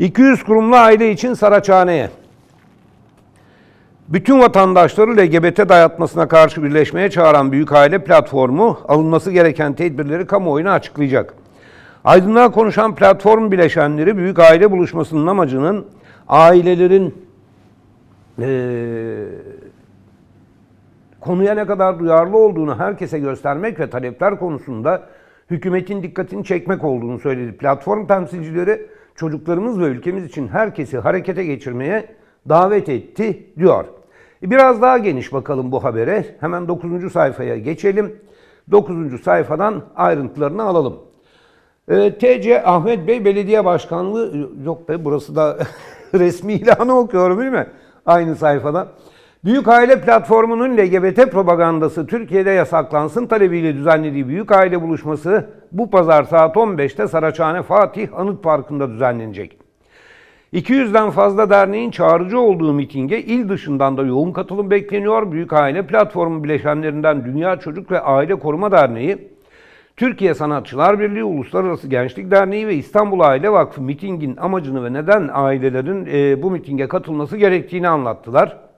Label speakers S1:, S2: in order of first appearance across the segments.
S1: 200 kurumlu aile için Saraçhane'ye. Bütün vatandaşları LGBT dayatmasına karşı birleşmeye çağıran Büyük Aile Platformu alınması gereken tedbirleri kamuoyuna açıklayacak. Aydınlığa konuşan platform bileşenleri Büyük Aile Buluşması'nın amacının ailelerin eee, konuya ne kadar duyarlı olduğunu herkese göstermek ve talepler konusunda hükümetin dikkatini çekmek olduğunu söyledi. Platform temsilcileri çocuklarımız ve ülkemiz için herkesi harekete geçirmeye davet etti diyor. E, Biraz daha geniş bakalım bu habere. Hemen 9. sayfaya geçelim. 9. sayfadan ayrıntılarını alalım. Ee, TC Ahmet Bey Belediye Başkanlığı yok be burası da resmi ilanı okuyorum değil mi? Aynı sayfada. Büyük Aile Platformu'nun LGBT propagandası Türkiye'de yasaklansın talebiyle düzenlediği Büyük Aile Buluşması bu pazar saat 15'te Saraçhane Fatih Anıt Parkı'nda düzenlenecek. 200'den fazla derneğin çağrıcı olduğu mitinge il dışından da yoğun katılım bekleniyor. Büyük Aile Platformu bileşenlerinden Dünya Çocuk ve Aile Koruma Derneği, Türkiye Sanatçılar Birliği, Uluslararası Gençlik Derneği ve İstanbul Aile Vakfı mitingin amacını ve neden ailelerin e, bu mitinge katılması gerektiğini anlattılar.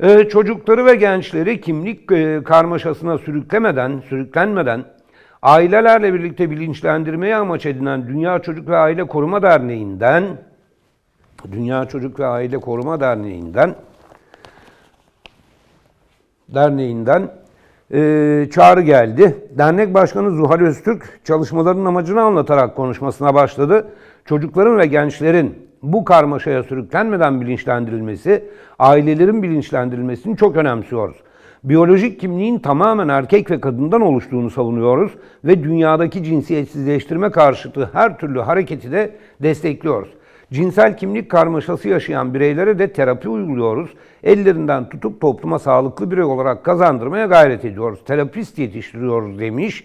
S1: E, çocukları ve gençleri kimlik e, karmaşasına sürüklemeden, sürüklenmeden ailelerle birlikte bilinçlendirmeye amaç edinen Dünya Çocuk ve Aile Koruma Derneği'nden Dünya Çocuk ve Aile Koruma Derneği'nden derneğinden e, çağrı geldi. Dernek Başkanı Zuhal Öztürk çalışmaların amacını anlatarak konuşmasına başladı. Çocukların ve gençlerin bu karmaşaya sürüklenmeden bilinçlendirilmesi, ailelerin bilinçlendirilmesini çok önemsiyoruz. Biyolojik kimliğin tamamen erkek ve kadından oluştuğunu savunuyoruz ve dünyadaki cinsiyetsizleştirme karşıtı her türlü hareketi de destekliyoruz. Cinsel kimlik karmaşası yaşayan bireylere de terapi uyguluyoruz. Ellerinden tutup topluma sağlıklı birey olarak kazandırmaya gayret ediyoruz. Terapist yetiştiriyoruz demiş.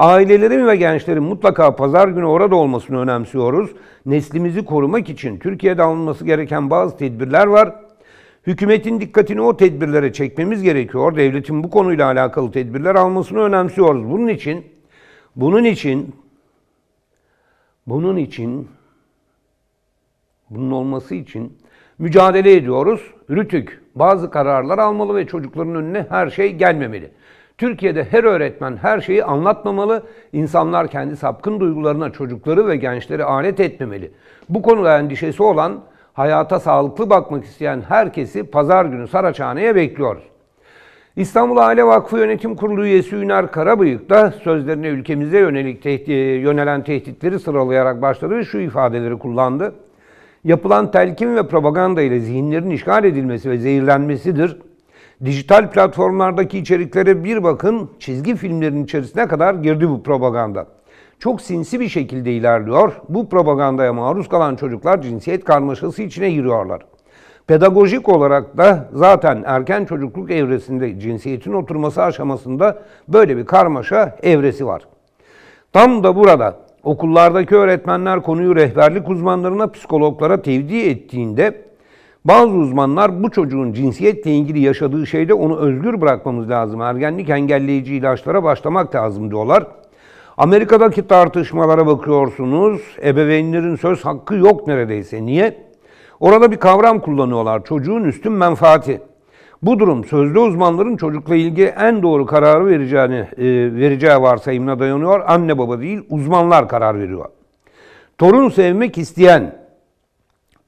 S1: Ailelerin ve gençlerin mutlaka pazar günü orada olmasını önemsiyoruz. Neslimizi korumak için Türkiye'de alınması gereken bazı tedbirler var. Hükümetin dikkatini o tedbirlere çekmemiz gerekiyor. Devletin bu konuyla alakalı tedbirler almasını önemsiyoruz. Bunun için bunun için bunun için bunun olması için mücadele ediyoruz. Rütük bazı kararlar almalı ve çocukların önüne her şey gelmemeli. Türkiye'de her öğretmen her şeyi anlatmamalı. İnsanlar kendi sapkın duygularına çocukları ve gençleri alet etmemeli. Bu konuda endişesi olan, hayata sağlıklı bakmak isteyen herkesi pazar günü Saraçhane'ye bekliyoruz. İstanbul Aile Vakfı Yönetim Kurulu üyesi Üner Karabıyık da sözlerine ülkemize yönelik tehdi- yönelen tehditleri sıralayarak başladı ve şu ifadeleri kullandı. Yapılan telkin ve propaganda ile zihinlerin işgal edilmesi ve zehirlenmesidir. Dijital platformlardaki içeriklere bir bakın, çizgi filmlerin içerisine kadar girdi bu propaganda. Çok sinsi bir şekilde ilerliyor. Bu propagandaya maruz kalan çocuklar cinsiyet karmaşası içine giriyorlar. Pedagojik olarak da zaten erken çocukluk evresinde cinsiyetin oturması aşamasında böyle bir karmaşa evresi var. Tam da burada okullardaki öğretmenler konuyu rehberlik uzmanlarına, psikologlara tevdi ettiğinde bazı uzmanlar bu çocuğun cinsiyetle ilgili yaşadığı şeyde onu özgür bırakmamız lazım. Ergenlik engelleyici ilaçlara başlamak lazım diyorlar. Amerika'daki tartışmalara bakıyorsunuz. Ebeveynlerin söz hakkı yok neredeyse. Niye? Orada bir kavram kullanıyorlar. Çocuğun üstün menfaati. Bu durum sözlü uzmanların çocukla ilgili en doğru kararı vereceğini e, vereceği varsayımına dayanıyor. Anne baba değil, uzmanlar karar veriyor. Torun sevmek isteyen,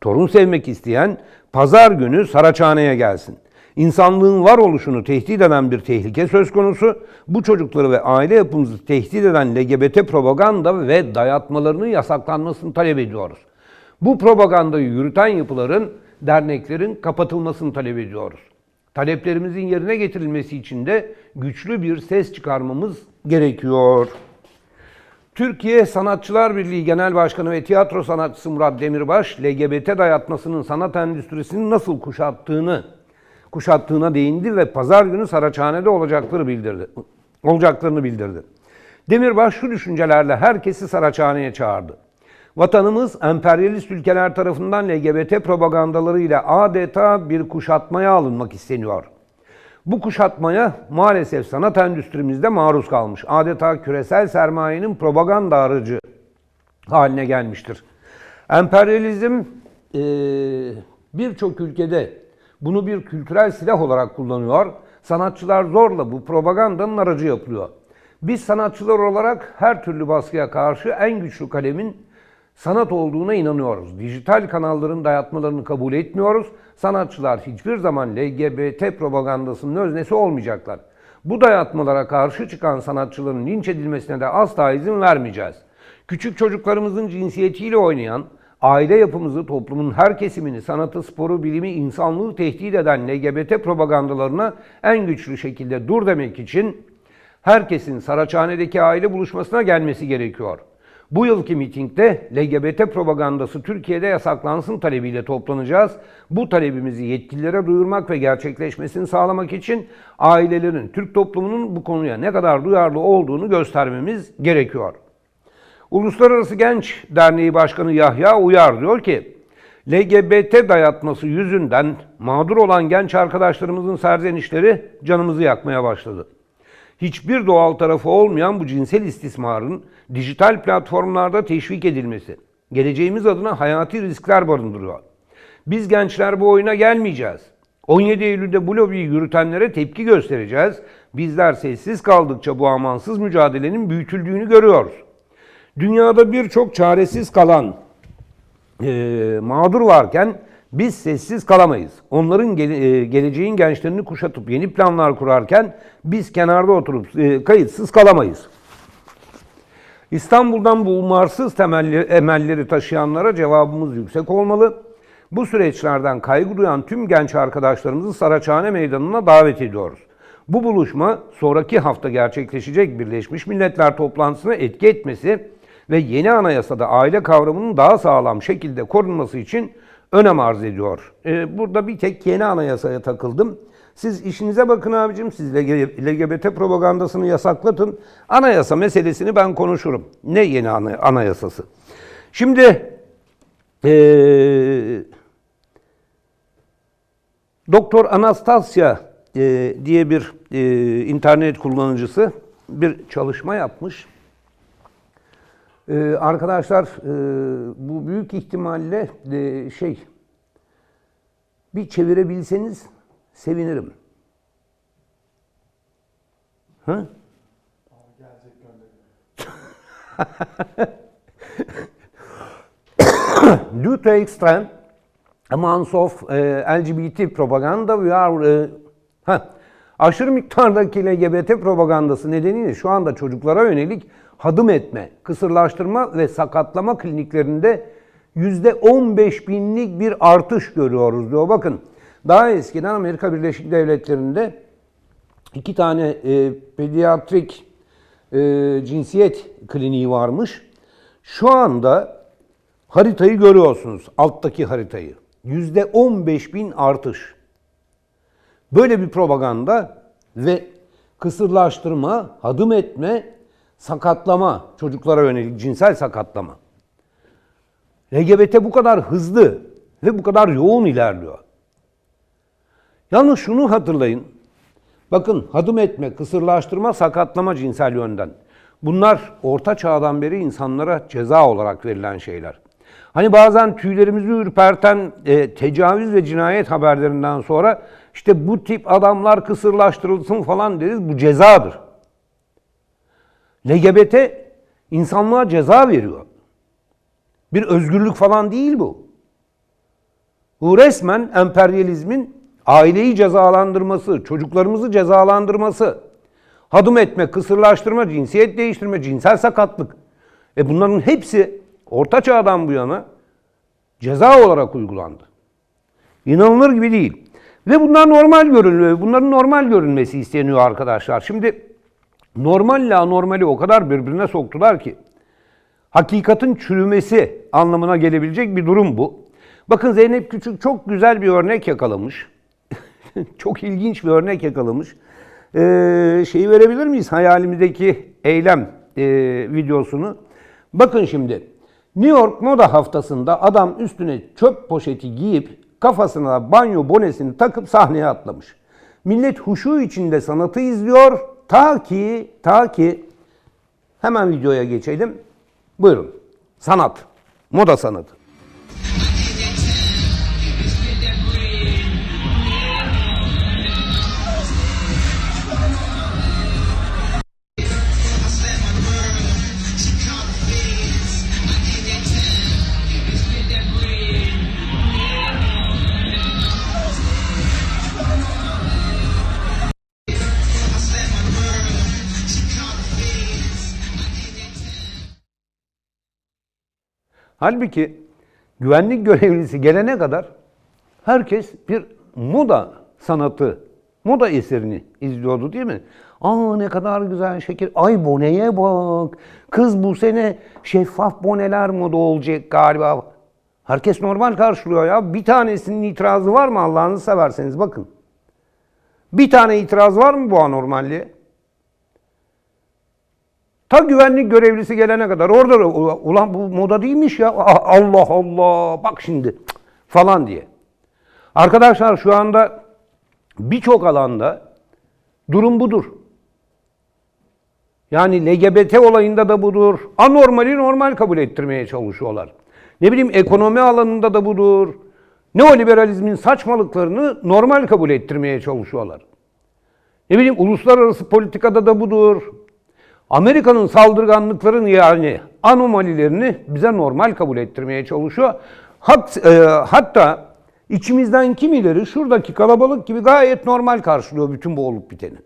S1: torun sevmek isteyen pazar günü Saraçhane'ye gelsin. İnsanlığın varoluşunu tehdit eden bir tehlike söz konusu. Bu çocukları ve aile yapımızı tehdit eden LGBT propaganda ve dayatmalarının yasaklanmasını talep ediyoruz. Bu propagandayı yürüten yapıların, derneklerin kapatılmasını talep ediyoruz. Taleplerimizin yerine getirilmesi için de güçlü bir ses çıkarmamız gerekiyor. Türkiye Sanatçılar Birliği Genel Başkanı ve tiyatro sanatçısı Murat Demirbaş, LGBT dayatmasının sanat endüstrisini nasıl kuşattığını kuşattığına değindi ve pazar günü Saraçhane'de olacakları bildirdi. Olacaklarını bildirdi. Demirbaş şu düşüncelerle herkesi Saraçhane'ye çağırdı. Vatanımız emperyalist ülkeler tarafından LGBT propagandalarıyla adeta bir kuşatmaya alınmak isteniyor. Bu kuşatmaya maalesef sanat endüstrimizde maruz kalmış. Adeta küresel sermayenin propaganda aracı haline gelmiştir. Emperyalizm e, birçok ülkede bunu bir kültürel silah olarak kullanıyor. Sanatçılar zorla bu propagandanın aracı yapılıyor. Biz sanatçılar olarak her türlü baskıya karşı en güçlü kalemin sanat olduğuna inanıyoruz. Dijital kanalların dayatmalarını kabul etmiyoruz. Sanatçılar hiçbir zaman LGBT propagandasının öznesi olmayacaklar. Bu dayatmalara karşı çıkan sanatçıların linç edilmesine de asla izin vermeyeceğiz. Küçük çocuklarımızın cinsiyetiyle oynayan, aile yapımızı, toplumun her kesimini, sanatı, sporu, bilimi, insanlığı tehdit eden LGBT propagandalarına en güçlü şekilde dur demek için herkesin Saraçhane'deki aile buluşmasına gelmesi gerekiyor. Bu yılki mitingde LGBT propagandası Türkiye'de yasaklansın talebiyle toplanacağız. Bu talebimizi yetkililere duyurmak ve gerçekleşmesini sağlamak için ailelerin, Türk toplumunun bu konuya ne kadar duyarlı olduğunu göstermemiz gerekiyor. Uluslararası Genç Derneği Başkanı Yahya Uyar diyor ki, LGBT dayatması yüzünden mağdur olan genç arkadaşlarımızın serzenişleri canımızı yakmaya başladı. Hiçbir doğal tarafı olmayan bu cinsel istismarın dijital platformlarda teşvik edilmesi, geleceğimiz adına hayati riskler barındırıyor. Biz gençler bu oyuna gelmeyeceğiz. 17 Eylül'de bu lobiyi yürütenlere tepki göstereceğiz. Bizler sessiz kaldıkça bu amansız mücadelenin büyütüldüğünü görüyoruz. Dünyada birçok çaresiz kalan e, mağdur varken biz sessiz kalamayız. Onların gele, e, geleceğin gençlerini kuşatıp yeni planlar kurarken biz kenarda oturup e, kayıtsız kalamayız. İstanbul'dan bu umarsız temelli, emelleri taşıyanlara cevabımız yüksek olmalı. Bu süreçlerden kaygı duyan tüm genç arkadaşlarımızı Saraçhane Meydanı'na davet ediyoruz. Bu buluşma sonraki hafta gerçekleşecek Birleşmiş Milletler toplantısına etki etmesi ve yeni anayasada aile kavramının daha sağlam şekilde korunması için önem arz ediyor. Ee, burada bir tek yeni anayasaya takıldım. Siz işinize bakın abicim, siz LGBT propagandasını yasaklatın. Anayasa meselesini ben konuşurum. Ne yeni anayasası? Şimdi ee, Doktor Anastasia e, diye bir e, internet kullanıcısı bir çalışma yapmış. E, arkadaşlar e, bu büyük ihtimalle e, şey bir çevirebilseniz sevinirim. Ha? Due to extreme amounts of e, LGBT propaganda we are e, ha, aşırı miktardaki LGBT propagandası nedeniyle şu anda çocuklara yönelik hadım etme, kısırlaştırma ve sakatlama kliniklerinde %15 binlik bir artış görüyoruz diyor. Bakın daha eskiden Amerika Birleşik Devletleri'nde iki tane e, pediatrik e, cinsiyet kliniği varmış. Şu anda haritayı görüyorsunuz, alttaki haritayı. %15 bin artış. Böyle bir propaganda ve kısırlaştırma, hadım etme, sakatlama, çocuklara yönelik cinsel sakatlama. LGBT bu kadar hızlı ve bu kadar yoğun ilerliyor. Yalnız şunu hatırlayın. Bakın hadım etme, kısırlaştırma, sakatlama cinsel yönden. Bunlar orta çağdan beri insanlara ceza olarak verilen şeyler. Hani bazen tüylerimizi ürperten e, tecavüz ve cinayet haberlerinden sonra işte bu tip adamlar kısırlaştırılsın falan deriz. Bu cezadır. LGBT insanlığa ceza veriyor. Bir özgürlük falan değil bu. Bu resmen emperyalizmin aileyi cezalandırması, çocuklarımızı cezalandırması, hadım etme, kısırlaştırma, cinsiyet değiştirme, cinsel sakatlık. E bunların hepsi Orta Çağ'dan bu yana ceza olarak uygulandı. İnanılır gibi değil. Ve bunlar normal görünüyor. Bunların normal görünmesi isteniyor arkadaşlar. Şimdi normalle anormali o kadar birbirine soktular ki hakikatin çürümesi anlamına gelebilecek bir durum bu. Bakın Zeynep Küçük çok güzel bir örnek yakalamış. çok ilginç bir örnek yakalamış. Ee, şeyi verebilir miyiz? Hayalimizdeki eylem e, videosunu. Bakın şimdi. New York Moda Haftası'nda adam üstüne çöp poşeti giyip kafasına banyo bonesini takıp sahneye atlamış. Millet huşu içinde sanatı izliyor ta ki ta ki hemen videoya geçelim. Buyurun. Sanat. Moda sanatı. Halbuki güvenlik görevlisi gelene kadar herkes bir moda sanatı, moda eserini izliyordu değil mi? Aa ne kadar güzel şekil. Ay boneye bak. Kız bu sene şeffaf boneler moda olacak galiba. Herkes normal karşılıyor ya. Bir tanesinin itirazı var mı Allah'ınızı severseniz bakın. Bir tane itiraz var mı bu anormalliğe? Ta güvenlik görevlisi gelene kadar orada da, ulan bu moda değilmiş ya Ah, Allah Allah bak şimdi falan diye. Arkadaşlar şu anda birçok alanda durum budur. Yani LGBT olayında da budur. Anormali normal kabul ettirmeye çalışıyorlar. Ne bileyim ekonomi alanında da budur. Neoliberalizmin saçmalıklarını normal kabul ettirmeye çalışıyorlar. Ne bileyim uluslararası politikada da budur. Amerika'nın saldırganlıklarını yani anomalilerini bize normal kabul ettirmeye çalışıyor. Hat, e, hatta içimizden kimileri şuradaki kalabalık gibi gayet normal karşılıyor bütün bu olup biteni.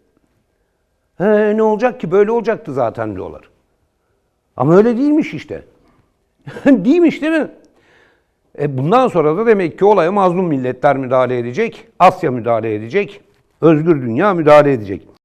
S1: He, ne olacak ki böyle olacaktı zaten diyorlar. Ama öyle değilmiş işte. değilmiş değil mi? E bundan sonra da demek ki olaya mazlum milletler müdahale edecek, Asya müdahale edecek, özgür dünya müdahale edecek.